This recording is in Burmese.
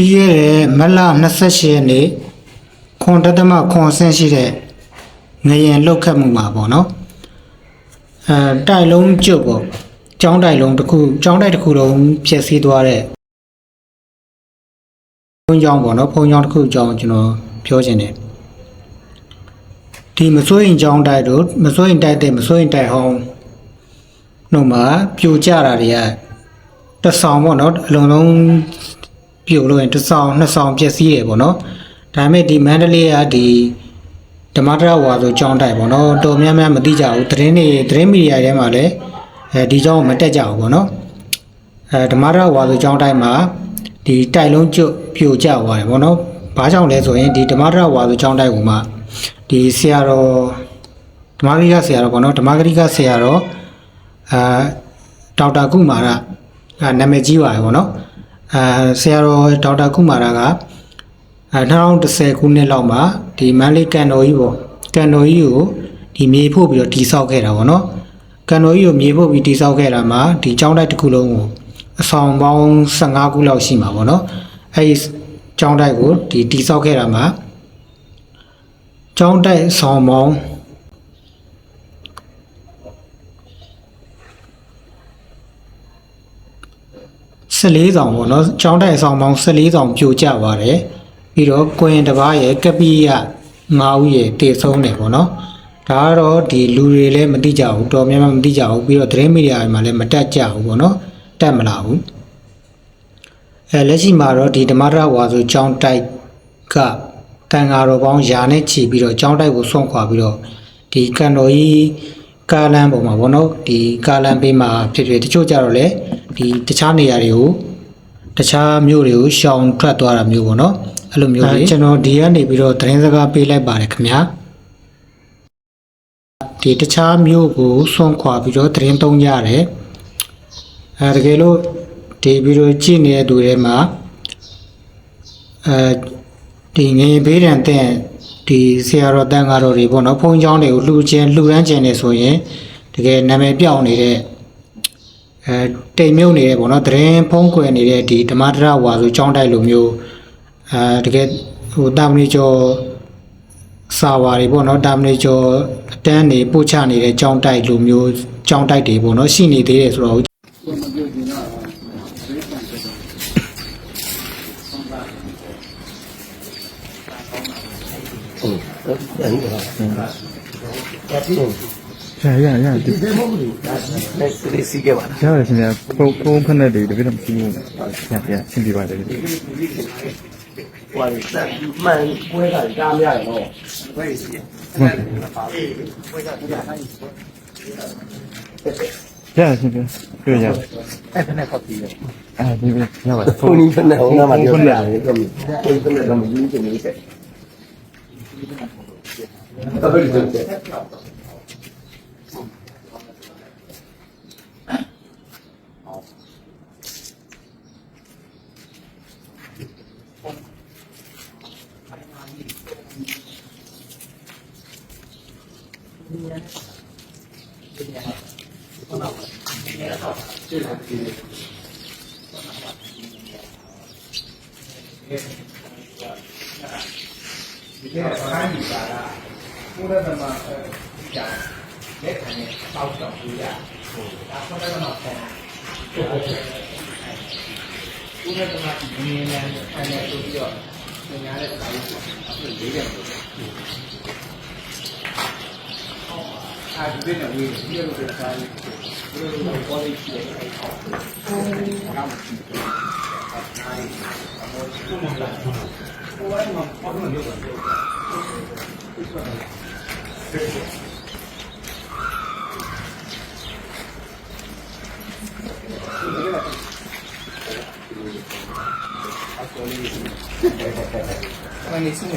ပြီးခဲ့တဲ့မတ်လ28ရက်နေ့ခွန်တတမခွန်ဆင်းရှိတဲ့ငရင်လောက်ခတ်မှုမှာပေါ့နော်အဲတိုက်လုံးကျွတ်ပေါ့ကျောင်းတိုက်လုံးတစ်ခုကျောင်းတိုက်တစ်ခုလုံးဖြည့်ဆည်းသွားတဲ့ဘုံကျောင်းပေါ့နော်ဘုံကျောင်းတစ်ခုကျောင်းကျွန်တော်ပြောချင်တယ်ဒီမစိုးရင်ကျောင်းတိုက်တို့မစိုးရင်တိုက်တဲ့မစိုးရင်တိုက်ဟောင်းနှုတ်မှာပြိုကျတာတွေကတစ်ဆောင်ပေါ့နော်အလုံးလုံး ပြုတ်လို့ရင်တစ်ဆောင်နှစ်ဆောင်ပြည့်စည်တယ်ပေါ့နော်ဒါပေမဲ့ဒီမန္တလေးကဒီဓမ္မတရဝါဆိုကြောင်းတိုက်ပေါ့နော်တော်များများမသိကြဘူးသတင်းတွေသတင်းမီဒီယာထဲမှာလည်းအဲဒီကြောင်းကိုမတက်ကြဘူးပေါ့နော်အဲဓမ္မတရဝါဆိုကြောင်းတိုက်မှာဒီတိုက်လုံးကျွတ်ပြိုကျသွားတယ်ပေါ့နော်ဘာကြောင့်လဲဆိုရင်ဒီဓမ္မတရဝါဆိုကြောင်းတိုက်ကိုမှဒီဆရာတော်ဓမ္မဂရိကဆရာတော်ပေါ့နော်ဓမ္မဂရိကဆရာတော်အာဒေါက်တာကုမာရအဲနာမည်ကြီးပါတယ်ပေါ့နော် အဲဆရာတော်ဒေါက်တာကုမာရကအဲ2010ခုနှစ်လောက်မှာဒီမန္တလေးကန်တော်ကြီးပေါ့ကန်တော်ကြီးကိုဒီမြေဖို့ပြီးတော့တိဆောက်ခဲ့တာပေါ့နော်ကန်တော်ကြီးကိုမြေဖို့ပြီးတိဆောက်ခဲ့တာမှာဒီကျောင်းတိုက်တစ်ခုလုံးကိုအဆောင်ပေါင်း15ခုလောက်ရှိမှာပေါ့နော်အဲဒီကျောင်းတိုက်ကိုဒီတိဆောက်ခဲ့တာမှာကျောင်းတိုက်အဆောင်ပေါင်း 14ဆောင်ပေါ့နော်ကျောင်းတိုက်အဆောင်ပေါင်း14ဆောင်ပြိုကျသွားတယ်ပြီးတော့ကွင်တစ်ပါးရဲ့ကပီးရ9ဦးရဲ့တည်ဆုံးတယ်ပေါ့နော်ဒါကတော့ဒီလူတွေလည်းမသိကြဘူးတော်များများမသိကြဘူးပြီးတော့သတင်းမီဒီယာတွေမှာလည်းမတက်ကြဘူးပေါ့နော်တက်မလာဘူးအဲလက်ရှိမှာတော့ဒီဓမ္မတရဝါဆိုကျောင်းတိုက်ကတန်ဃာတော်ပေါင်းယာနဲ့ချီပြီးတော့ကျောင်းတိုက်ကိုဆွန့်ခွာပြီးတော့ဒီကန်တော်ကြီးကားလမ်းပေါ်မှာပေါ့နော်ဒီကားလမ်းဘေးမှာဖြစ်ဖြစ်တချို့ကြတော့လေ ဒီတခြားနေရာတွေကိုတခြားမြို့တွေကိုရှောင်ထွက်သွားတာမျိုးပေါ့နော်အဲ့လိုမျိုးတွေကျွန်တော်ဒီကနေပြီးတော့သတင်းစကားပေးလိုက်ပါတယ်ခင်ဗျာဒီတခြားမြို့ကိုဆွန့်ခွာပြီးတော့သတင်းသုံးကြရတယ်အဲတကယ်လို့ဒီဗီဒီယိုကြည့်နေတဲ့သူတွေမှာအဲဒီငရင်ဘေးရန်တဲ့ဒီဆရာတော်တန်ဃာတော်တွေပေါ့နော်ဘုန်းကြီးကျောင်းတွေကိုလှူခြင်းလှူဒန်းခြင်းနေဆိုရင်တကယ်နာမည်ပြောင်းနေတဲ့ အဲတိမ်မြုပ်နေတယ်ပေါ့နော်သတင်းဖုံးကွယ်နေတဲ့ဒီဓမ္မတရဝါဆိုကျောင်းတိုက်လိုမျိုးအဲတကယ်ဟိုတာမဏိကျော်စာဝါတွေပေါ့နော်တာမဏိကျော်အတန်းနေပို့ချနေတဲ့ကျောင်းတိုက်လိုမျိုးကျောင်းတိုက်တွေပေါ့နော်ရှိနေသေးတယ်ဆိုတော့ ရရရဒီလက်စလေးစီးခဲ့ပါလားရတယ်ရှင်ဗျာဖုန်းဖုန်းဖက်နဲ့တွေတပိတော့မရှိဘူးဗျာဗျာရှင်းပြပါတယ်ဗျာဟိုတက်မှန်ပွဲတာကြားမရတယ်တော့ဘယ်စီဟုတ်ရရှင်ဗျာတွေ့ရအဲ့ဖက်နဲ့ခေါ်ပြီးတယ်အဲဒီပဲရပါဖုန်းကြီးဖက်နဲ့ဟိုကမှပြောတာလေတော့ဒီဖက်နဲ့တော့မယူချင်ဘူးတဲ့အဲ့ဒီတော့ ဒီကဘာကြီးပါလားဘုရားသမားကြောင့်လက်ခံနဲ့တောက်တော့ပြရဟိုဒါဘုရားသမားခေါ်တယ်ဘုရားသမားဒီနေနဲ့အဲ့နဲ့ပြီးတော့သင်ရတဲ့စာရေးကိုအခုလေးတယ် 他是这两年一月份开始，就是我们包的企业开始炒，然，然后开，然，我为什么包这么多人做？那你是哪？